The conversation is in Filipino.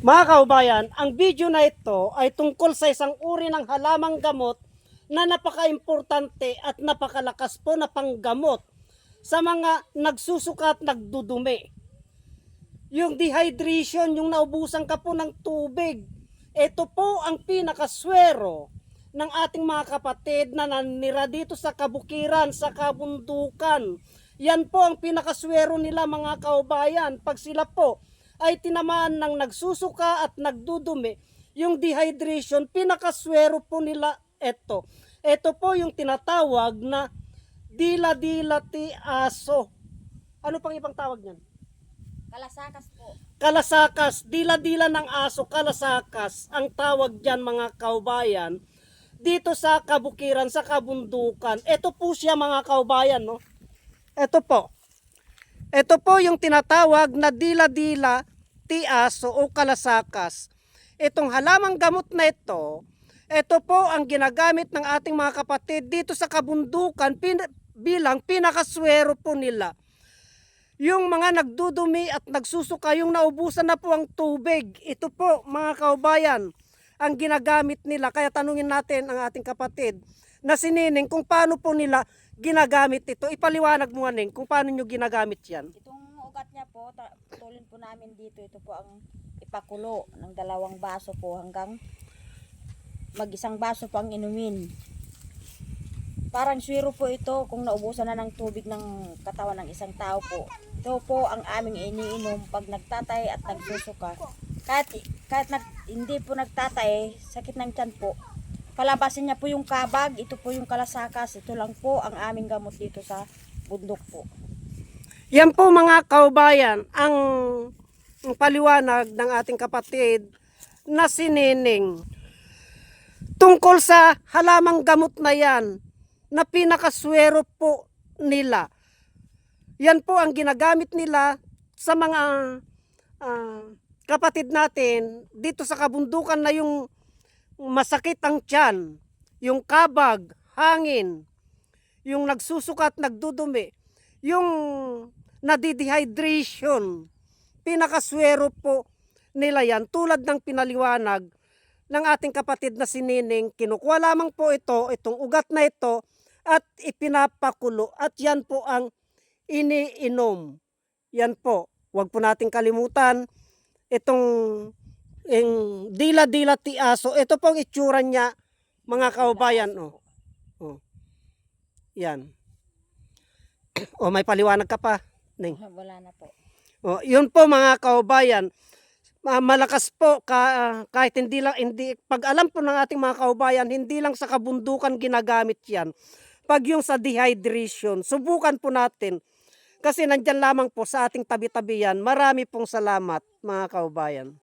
Mga kaubayan, ang video na ito ay tungkol sa isang uri ng halamang gamot na napaka-importante at napakalakas po na panggamot sa mga nagsusuka at nagdudumi. Yung dehydration, yung naubusan ka po ng tubig, ito po ang pinakaswero ng ating mga kapatid na nanira dito sa kabukiran, sa kabundukan. Yan po ang pinakaswero nila mga kaubayan. Pag sila po ay tinamaan ng nagsusuka at nagdudumi, yung dehydration, pinakaswero po nila ito. Ito po yung tinatawag na dila-dila ti aso. Ano pang ibang tawag niyan? Kalasakas po. Kalasakas, dila-dila ng aso, kalasakas, ang tawag dyan mga kaubayan, dito sa kabukiran, sa kabundukan. Ito po siya mga kaubayan, no? Ito po. Ito po yung tinatawag na dila-dila, ti aso o kalasakas. Itong halamang gamot na ito, ito po ang ginagamit ng ating mga kapatid dito sa kabundukan pin- bilang pinakaswero po nila yung mga nagdudumi at nagsusuka, yung naubusan na po ang tubig. Ito po, mga kaubayan, ang ginagamit nila. Kaya tanungin natin ang ating kapatid na si Nining kung paano po nila ginagamit ito. Ipaliwanag mo, Nining, kung paano nyo ginagamit yan. Itong po, putulin po namin dito. Ito po ang ipakulo ng dalawang baso po hanggang mag-isang baso po ang inumin. Parang swero po ito kung naubusan na ng tubig ng katawan ng isang tao po. Ito po ang aming iniinom pag nagtatay at nagsusuka. Kahit, kahit nag, hindi po nagtatay, sakit ng tiyan po. Palabasin niya po yung kabag, ito po yung kalasakas. Ito lang po ang aming gamot dito sa bundok po. Yan po mga kaubayan, ang, paliwanag ng ating kapatid na si Nining. Tungkol sa halamang gamot na yan, na pinakaswero po nila. Yan po ang ginagamit nila sa mga ah, kapatid natin dito sa kabundukan na yung masakit ang tiyan, yung kabag, hangin, yung nagsusukat, nagdudumi, yung nadidehydration, pinakaswero po nila yan tulad ng pinaliwanag ng ating kapatid na si Nining. Kinukuha lamang po ito, itong ugat na ito, at ipinapakulo. At yan po ang iniinom. Yan po. Huwag po nating kalimutan itong yung dila-dila ti aso. Ito pong itsura niya, mga kaubayan. Oh. Oh. Yan. O may paliwanag ka pa, Ning. Wala na po. O, yun po mga kaubayan. Ma- Malakas po ka, kahit hindi lang hindi pag alam po ng ating mga kaubayan, hindi lang sa kabundukan ginagamit 'yan. Pag yung sa dehydration, subukan po natin. Kasi nandyan lamang po sa ating tabi-tabi yan. Marami pong salamat mga kaubayan.